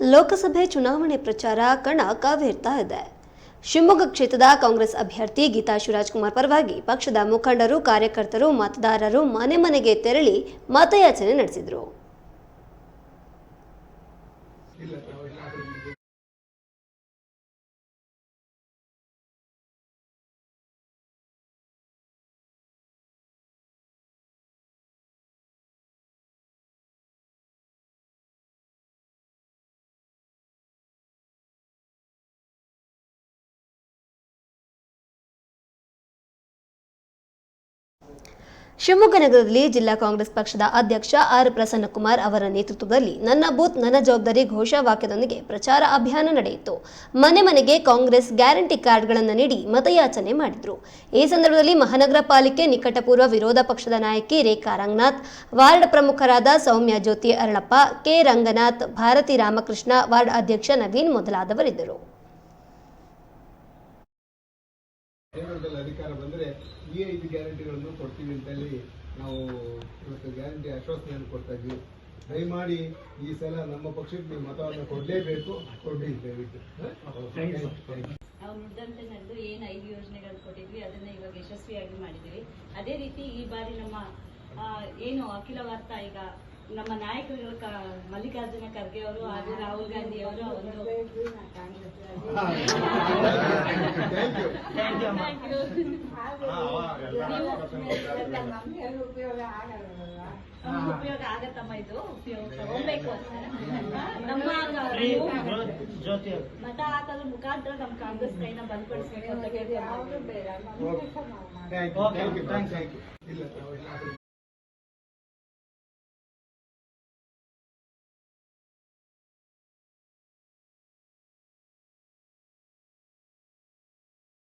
ಲೋಕಸಭೆ ಚುನಾವಣೆ ಪ್ರಚಾರ ಕಣ ಕಾವೇರ್ತಾ ಇದೆ. ಶಿವಮೊಗ್ಗ ಕ್ಷೇತ್ರದ ಕಾಂಗ್ರೆಸ್ ಅಭ್ಯರ್ಥಿ ಗೀತಾ ಶಿವರಾಜ್ಕುಮಾರ್ ಪರವಾಗಿ ಪಕ್ಷದ ಮುಖಂಡರು, ಕಾರ್ಯಕರ್ತರು, ಮತದಾರರು ಮನೆ ಮನೆಗೆ ತೆರಳಿ ಮತಯಾಚನೆ ನಡೆಸಿದರು. ಶಿವಮೊಗ್ಗ ನಗರದಲ್ಲಿ ಜಿಲ್ಲಾ ಕಾಂಗ್ರೆಸ್ ಪಕ್ಷದ ಅಧ್ಯಕ್ಷ ಆರ್ ಪ್ರಸನ್ನಕುಮಾರ್ ಅವರ ನೇತೃತ್ವದಲ್ಲಿ ನನ್ನ ಬೂತ್, ನನ್ನ ಜವಾಬ್ದಾರಿ ಘೋಷವಾಕ್ಯದೊಂದಿಗೆ ಪ್ರಚಾರ ಅಭಿಯಾನ ನಡೆಯಿತು. ಮನೆ ಮನೆಗೆ ಕಾಂಗ್ರೆಸ್ ಗ್ಯಾರಂಟಿ ಕಾರ್ಡ್ಗಳನ್ನು ನೀಡಿ ಮತಯಾಚನೆ ಮಾಡಿದರು. ಈ ಸಂದರ್ಭದಲ್ಲಿ ಮಹಾನಗರ ಪಾಲಿಕೆ ನಿಕಟಪೂರ್ವ ವಿರೋಧ ಪಕ್ಷದ ನಾಯಕಿ ರೇಖಾ ರಂಗನಾಥ್, ವಾರ್ಡ್ ಪ್ರಮುಖರಾದ ಸೌಮ್ಯ ಜ್ಯೋತಿ ಅರಳಪ್ಪ, ಕೆ ರಂಗನಾಥ್, ಭಾರತಿ ರಾಮಕೃಷ್ಣ, ವಾರ್ಡ್ ಅಧ್ಯಕ್ಷ ನವೀನ್ ಮೊದಲಾದವರಿದ್ದರು. ಕೇಂದ್ರದಲ್ಲಿ ಅಧಿಕಾರ ಬಂದರೆ ಈ ಐದು ಗ್ಯಾರಂಟಿಗಳನ್ನು ಕೊಡ್ತೀವಿ ಅಂತೇಳಿ ನಾವು ಇವತ್ತು ಗ್ಯಾರಂಟಿ ಆಶ್ವಾಸನೆಯನ್ನು ಕೊಡ್ತಾ ಇದ್ವಿ ದಯಮಾಡಿ ಈ ಸಲ ನಮ್ಮ ಪಕ್ಷಕ್ಕೆ ನೀವು ಮತವನ್ನು ಕೊಡಲೇಬೇಕು ಕೊಡಿ ದಯವಿಟ್ಟು. ನಾವು ನುಡಿದಂತೆ ನಡೆದು ಏನು ಐದು ಯೋಜನೆಗಳು ಕೊಟ್ಟಿದ್ವಿ ಅದನ್ನ ಇವಾಗ ಯಶಸ್ವಿಯಾಗಿ ಮಾಡಿದ್ವಿ ಅದೇ ರೀತಿ ಈ ಬಾರಿ ನಮ್ಮ ಏನು ಅಖಿಲ ಭಾರತ ಈಗ ನಮ್ಮ ನಾಯಕರು ಕ ಮಲ್ಲಿಕಾರ್ಜುನ ಖರ್ಗೆ ಅವರು ಹಾಗೂ ರಾಹುಲ್ ಗಾಂಧಿ ಅವರು ಒಂದು You. ನಮ್ಗೆ ಉಪಯೋಗ ಆಗತ್ತಮ್ಮ ಇದು ಉಪಯೋಗ ತಗೊಬೇಕು ನಮ್ಮ ಮತ ಮುಖಾಂತರ ನಮ್ಮ ಕಾಂಗ್ರೆಸ್ ಕೈನ ಬಲಪಡಿಸಬೇಕು ಅಂತ you.